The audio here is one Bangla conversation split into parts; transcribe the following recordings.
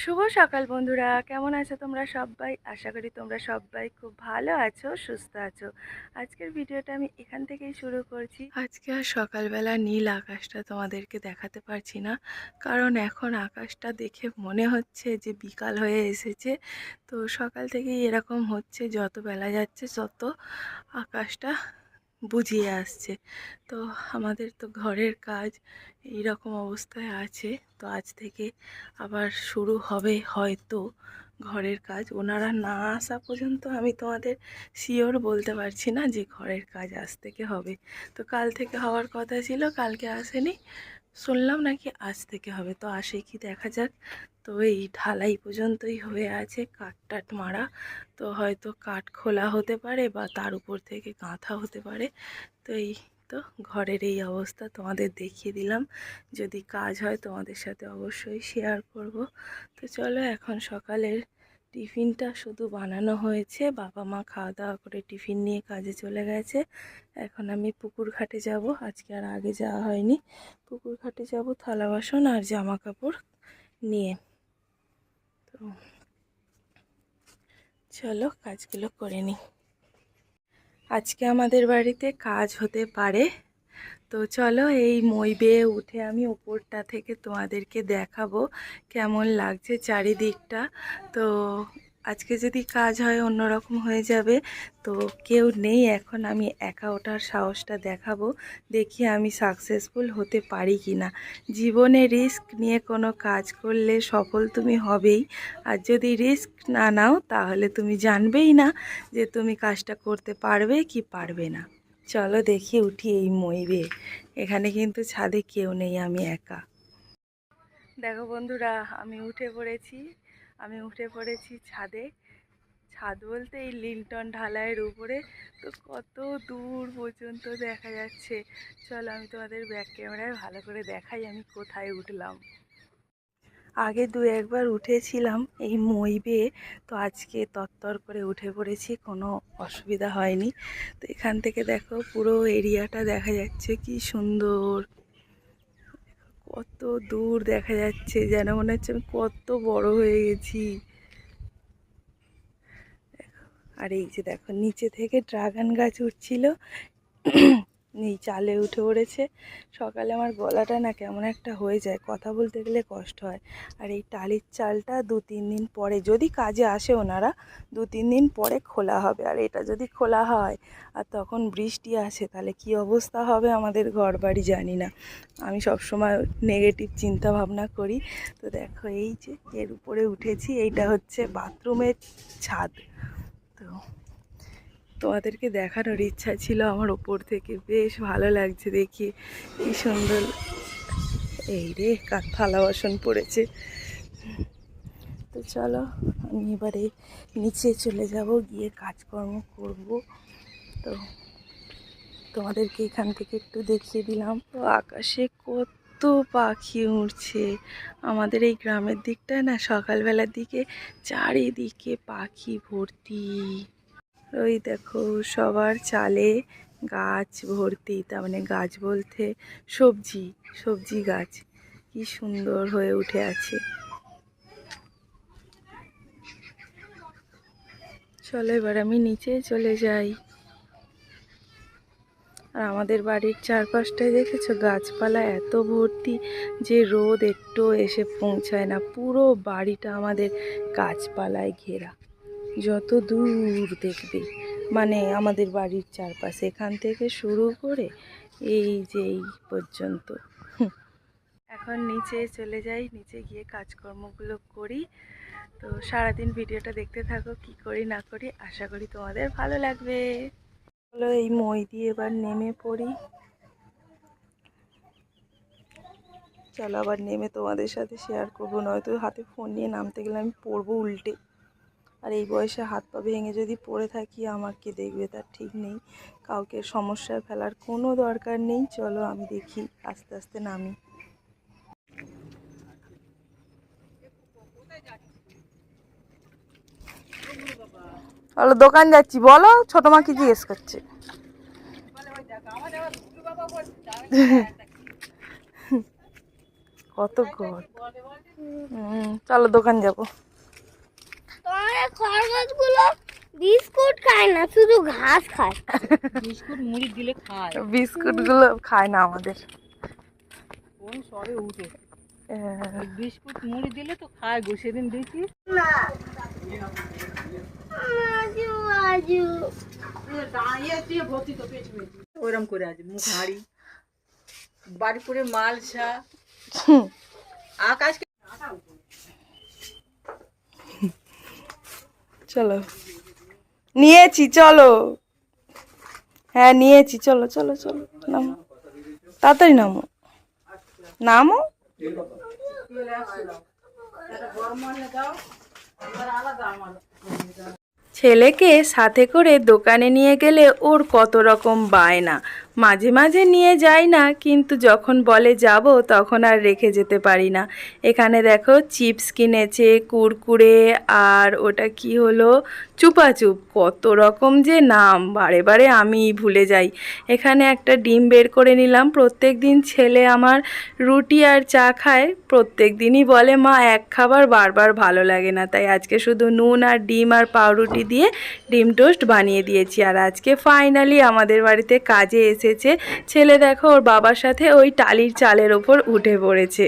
শুভ সকাল বন্ধুরা। কেমন আছো তোমরা সবাই? আশা করি তোমরা সবাই খুব ভালো আছো, সুস্থ আছো। আজকের ভিডিওটা আমি এখান থেকেই শুরু করছি। আজকে আর সকালবেলা নীল আকাশটা তোমাদেরকে দেখাতে পারছি না, কারণ এখন আকাশটা দেখে মনে হচ্ছে যে বিকাল হয়ে এসেছে। তো সকাল থেকেই এরকম হচ্ছে, যত বেলা যাচ্ছে তত আকাশটা বুঝিয়ে আসছে। তো আমাদের তো ঘরের কাজ এই রকম অবস্থায় আছে। তো আজ থেকে আবার শুরু হবে হয়তো ঘরের কাজ। ওনারা না আসা পর্যন্ত আমি তোমাদের শিওর বলতে পারছি না যে ঘরের কাজ আজ থেকে হবে। তো কাল থেকে হওয়ার কথা ছিল, কালকে আসেনি। শুনলাম নাকি আজ থেকে হবে। তো আসে কি দেখা যাক। তো এই ঢালাই পর্যন্তই হয়ে আছে কাঠ টাট মারা। তো হয়তো কাঠ খোলা হতে পারে বা তার উপর থেকে কাঁথা হতে পারে। তো এই তো ঘরের এই অবস্থা তোমাদের দেখিয়ে দিলাম। যদি কাজ হয় তোমাদের সাথে অবশ্যই শেয়ার করব। তো চলো এখন সকালের টিফিনটা শুধু বানানো হয়েছে। বাবা মা খাওয়া দাওয়া করে টিফিন নিয়ে কাজে চলে গেছে। এখন আমি পুকুর ঘাটে যাব। আজকে আর আগে যাওয়া হয়নি। পুকুর ঘাটে যাব থালা বাসন আর জামা কাপড় নিয়ে। তো চলো কাজগুলো করে নিই। আজকে আমাদের বাড়িতে কাজ হতে পারে তো চলো এই মই বেয়ে উঠে আমি ওপরটা থেকে তোমাদেরকে দেখাবো কেমন লাগছে চারিদিকটা। তো আজকে যদি কাজ হয় অন্যরকম হয়ে যাবে, তো কেউ নেই, এখন আমি একা ওঠার সাহসটা দেখাবো, দেখি আমি সাকসেসফুল হতে পারি কি না জীবনে রিস্ক নিয়ে কোনো কাজ করলে সফল তুমি হবেই, আর যদি রিস্ক না নাও তাহলে তুমি জানবেই না যে তুমি কাজটা করতে পারবে কি পারবে না। চলো দেখি উঠি এই ময়ূরে। এখানে কিন্তু ছাদে কেউ নেই, আমি একা। দেখো বন্ধুরা, আমি উঠে পড়েছি, আমি উঠে পড়েছি ছাদে। ছাদ বলতে এই লিন্টন ঢালাইয়ের উপরে। তো কত দূর পর্যন্ত দেখা যাচ্ছে। চলো আমি তোমাদের ব্যাক ক্যামেরায় ভালো করে দেখাই আমি কোথায় উঠলাম। আগে দু একবার উঠেছিলাম এই মই বেয়ে। তো আজকে তত্তর করে উঠে পড়েছি, কোনো অসুবিধা হয়নি। তো এখান থেকে দেখো পুরো এরিয়াটা দেখা যাচ্ছে কি সুন্দর। কত দূর দেখা যাচ্ছে, যেন মনে হচ্ছে আমি কত বড় হয়ে গেছি। আর এই যে দেখো, নিচে থেকে ড্রাগন গাছ উঠছিল। এই চালে উঠে পড়েছে। সকালে আমার গলাটা না কেমন একটা হয়ে যায়, কথা বলতে গেলে কষ্ট হয়। আর এই টালির চালটা দু তিন দিন পরে, যদি কাজে আসে ওনারা, দু তিন দিন পরে খোলা হবে। আর এটা যদি খোলা হয় আর তখন বৃষ্টি আসে, তাহলে কি অবস্থা হবে আমাদের ঘর বাড়ি জানি না। আমি সবসময় নেগেটিভ চিন্তা ভাবনা করি। তো দেখো, এই যে এর উপরে উঠেছি, এইটা হচ্ছে বাথরুমের ছাদ। তো তোমাদেরকে দেখানোর ইচ্ছা ছিল আমার ওপর থেকে। বেশ ভালো লাগছে দেখি। কি সুন্দর। এই রে কাক থালা বাসন পড়েছে। তো চলো, আমি এবারে নিচে চলে যাব, গিয়ে কাজকর্ম করব। তো তোমাদেরকে এখান থেকে একটু দেখিয়ে দিলাম। তো আকাশে কত পাখি উড়ছে। আমাদের এই গ্রামের দিকটায় না সকালবেলার দিকে চারিদিকে পাখি ভর্তি। ওই দেখো সবার চালে গাছ ভর্তি, তার মানে গাছ বলতে সবজি সবজি গাছ। কি সুন্দর হয়ে উঠে আছে। চলো এবার আমি নিচে চলে যাই। আর আমাদের বাড়ির চারপাশটায় দেখেছ? গাছপালা এত ভর্তি যে রোদ একটু এসে পৌঁছায় না। পুরো বাড়িটা আমাদের গাছপালায় ঘেরা। যত দূর দেখবে মানে আমাদের বাড়ির চারপাশে, এখান থেকে শুরু করে এই যে এই পর্যন্ত। এখন নিচে চলে যাই, নিচে গিয়ে কাজকর্মগুলো করি। তো সারাদিন ভিডিওটা দেখতে থাকো, কি করি, না করি, আশা করি তোমাদের ভালো লাগবে। চলো এই মই দিয়ে এবার নেমে পড়ি। চলো আবার নেমে তোমাদের সাথে শেয়ার করব, নয়তো হাতে ফোন নিয়ে নামতে গেলে আমি পড়ব উল্টে। আর এই বয়সে হাত পা ভেঙে যদি পড়ে থাকি, আমার কে দেখবে? তার ঠিক নেই। কাউকে সমস্যায় ফেলার কোনো দরকার নেই। চলো আমি দেখি, আস্তে আস্তে নামি। বলো, দোকান যাচ্ছি। বলো, ছোট মা কি জিজ্ঞেস করছে? কত ঘর? চলো দোকান যাব। খরগোশগুলো বিস্কুট খায় না শুধু ঘাস খায়। বিস্কুট মুড়ি দিলে খায়। বিস্কুটগুলো খায় না আমাদের। কোন সবে উঠে? বিস্কুট মুড়ি দিলে তো খায় গো সেদিন দেখি। না আজু। আজু ওইরকম করে আছে মুখ হাঁড়ি। বাড়ি করে মালসা আকাশ চলো। নিয়েছি, চলো। হ্যাঁ নিয়েছি। চলো চলো চলো। নামো। তাড়াতাড়ি নামো। নামো? ছেলেকে সাথে করে দোকানে নিয়ে গেলে ওর কত রকম বায়না। মাঝে মাঝে নিয়ে যাই না, কিন্তু যখন বলে যাব তখন আর রেখে যেতে পারি না। এখানে দেখো চিপস কিনেছে, কুরকুরে, আর ওটা কি হলো? চুপাচুপ, কত রকম যে নাম, বারে বারে আমি ভুলে যাই। এখানে একটা ডিম বের করে নিলাম, প্রত্যেক দিন ছেলে আমার রুটি আর চা খায়, প্রত্যেক দিনই বলে, মা, এক খাবার বারবার ভালো লাগে না। তাই আজকে শুধু নুন আর ডিম আর পাউরুটি দিয়ে ডিম টোস্ট বানিয়ে দিয়েছি। আর আজকে ফাইনালি আমাদের বাড়িতে কাজে এসেছে। ছেলে দেখো, ওর বাবার সাথে ওই টালির চালের ওপর উঠে পড়েছে।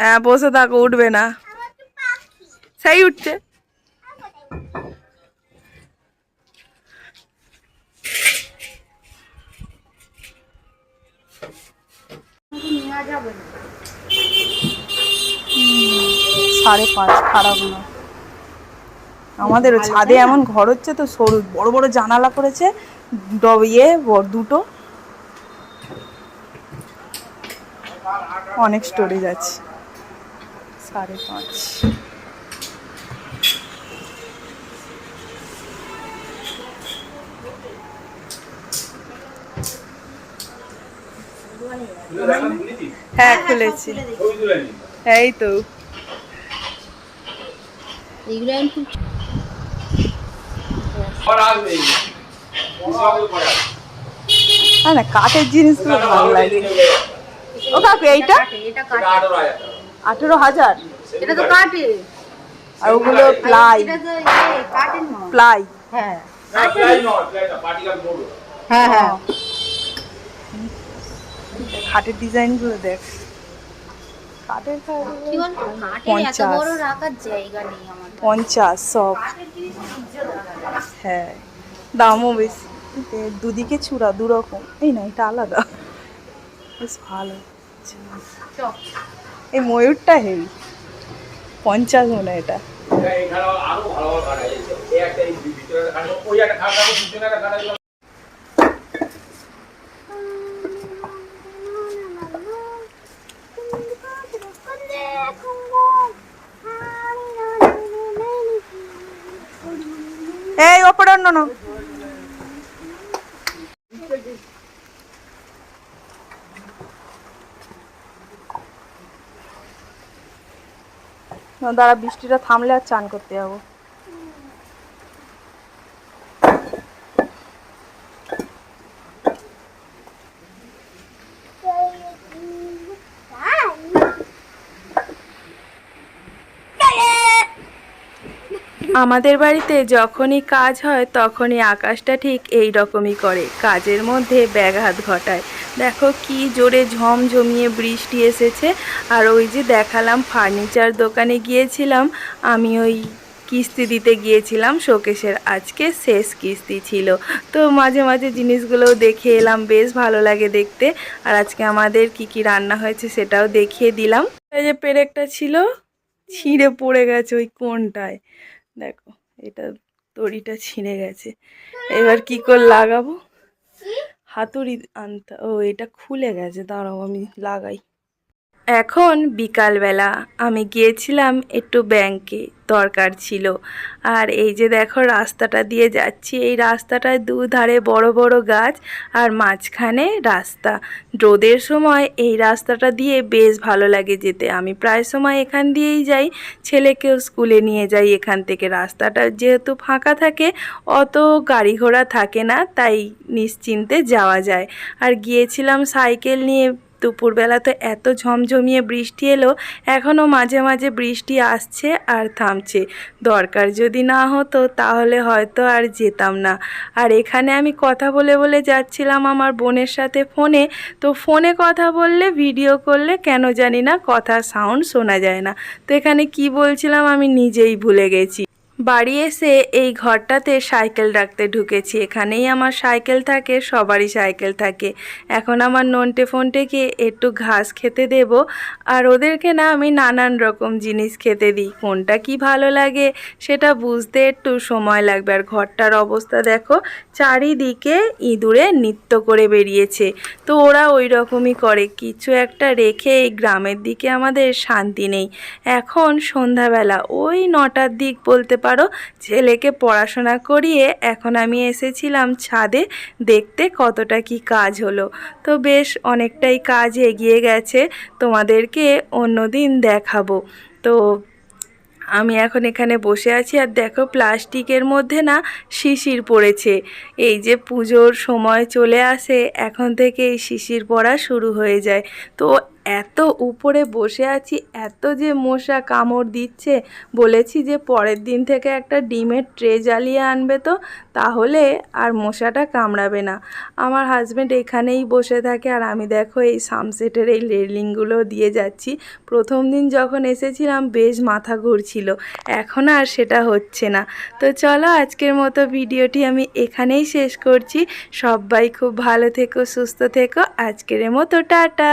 হ্যাঁ বসে থাকো, উঠবে না। সেই উঠছে। সাড়ে পাঁচ, খারাপ না। আমাদের ছাদে এমন ঘর হচ্ছে তো সরু বড় বড় জানালা করেছে ইয়ে দুটো। অনেক স্টোরেজ আছে। সাড়ে পাঁচ। হ্যাঁ খুলেছি। এই তো। খুব না না কাঠের জিনিসগুলো ভালো লাগে। ও কাকু এইটা? আঠেরো হাজার। এটা তো কাটে আর ওগুলো প্লাই। এটা তো ইয়ে প্লাই। হ্যাঁ। হ্যাঁ হ্যাঁ খাটের ডিজাইনগুলো দেখ। কাঠের কি বলতো কাটে এত পঞ্চাশ। বড় রাখার জায়গা নেই আমার পঞ্চাশ সব। হ্যাঁ দামও বেশি। দুদিকে চূড়া দু রকম এই না এটা আলাদা। বেশ ভালো। এই ময়ূরটা হেভি। পঞ্চাশ মনে হয় এটা। এই ওপরে না, দাঁড়া বৃষ্টিটা থামলে আর চান করতে যাব। আমাদের বাড়িতে যখনই কাজ হয়, তখনই আকাশটা ঠিক এই রকমই করে। কাজের মধ্যে ব্যাঘাত ঘটায়। দেখো কি জোরে ঝমঝমিয়ে বৃষ্টি এসেছে। আর ওই যে দেখালাম ফার্নিচার দোকানে গিয়েছিলাম, আমি ওই কিস্তি দিতে গিয়েছিলাম শোকেশের। আজকে শেষ কিস্তি ছিল। তো মাঝে মাঝে জিনিসগুলোও দেখে এলাম, বেশ ভালো লাগে দেখতে। আর আজকে আমাদের কি কি রান্না হয়েছে সেটাও দেখিয়ে দিলাম। এই যে পেরেকটা ছিল, ছিঁড়ে পড়ে গেছে ওই কোনটায় দেখো এটা দড়িটা ছিঁড়ে গেছে। এবার কি করে লাগাবো? হাতুড়ি আনতে ও এটা খুলে গেছে দাঁড়াও আমি লাগাই। এখন বিকালবেলা আমি গিয়েছিলাম একটু ব্যাংকে দরকার ছিল। আর এই যে দেখো রাস্তাটা দিয়ে যাচ্ছি, এই রাস্তাটায় দুধারে বড় বড় গাছ আর মাঝখানে রাস্তা। রোদের সময় এই রাস্তাটা দিয়ে বেশ ভালো লাগে যেতে। আমি প্রায় সময় এখান দিয়েই যাই, ছেলেকেও স্কুলে নিয়ে যাই এখান থেকে। রাস্তাটা যেহেতু ফাঁকা থাকে, অত গাড়ি ঘোড়া থাকে না, তাই নিশ্চিন্তে যাওয়া যায়। আর গিয়েছিলাম সাইকেল নিয়ে দুপুরবেলা তো এত ঝমঝমিয়ে বৃষ্টি এলো, এখনও মাঝে মাঝে বৃষ্টি আসছে আর থামছে। দরকার যদি না হতো তাহলে হয়তো আর যেতাম না। আর এখানে আমি কথা বলে বলে যাচ্ছিলাম আমার বোনের সাথে ফোনে, তো ফোনে কথা বললে, ভিডিও করলে কেন জানি না কথা সাউন্ড শোনা যায় না। তো এখানে কি বলছিলাম আমি নিজেই ভুলে গেছি। বাড়ি এসে এই ঘরটাতে সাইকেল রাখতে ঢুকেছি। এখানেই আমার সাইকেল থাকে, সবারই সাইকেল থাকে। এখন আমার নন্টে ফোনটেকে একটু ঘাস খেতে দেব আর ওদেরকে না আমি নানান রকম জিনিস খেতে দিই। কোনটা কি ভালো লাগে সেটা বুঝতে একটু সময় লাগবে। আর ঘরটার অবস্থা দেখো, চারিদিকে ইঁদুরে নৃত্য করে বেরিয়েছে। তো ওরা ওই রকমই করে। কিছু একটা রেখে এই গ্রামের দিকে আমাদের শান্তি নেই। এখন সন্ধ্যাবেলা, ওই নটার দিক বলতে পারো। ছেলেকে পড়াশোনা করিয়ে এখন আমি এসেছিলাম ছাদে, দেখতে কতটা কি কাজ হলো। তো বেশ অনেকটাই কাজ এগিয়ে গেছে, তোমাদেরকে অন্যদিন দেখাবো। তো আমি এখন এখানে বসে আছি আর দেখো প্লাস্টিকের মধ্যে না শিশির পড়েছে। এই যে পুজোর সময় চলে আসে, এখন থেকে এই শিশির পড়া শুরু হয়ে যায়। তো এত উপরে বসে আছি, এত যে মশা কামড় দিচ্ছে, বলেছি যে পরের দিন থেকে একটা ডিমের ট্রে জ্বালিয়ে আনবে তো, তাহলে আর মশাটা কামড়াবে না। আমার হাজব্যান্ড এখানেই বসে থাকে আর আমি দেখো এই সামসেটের এই রেলিংগুলো দিয়ে যাচ্ছি। প্রথম দিন যখন এসেছিলাম, বেশ মাথা ঘুরছিল। এখন আর সেটা হচ্ছে না। তো চলো আজকের মতো ভিডিওটি আমি এখানেই শেষ করছি। সবাই খুব ভালো থেকো, সুস্থ থেকো। আজকের মতো টাটা!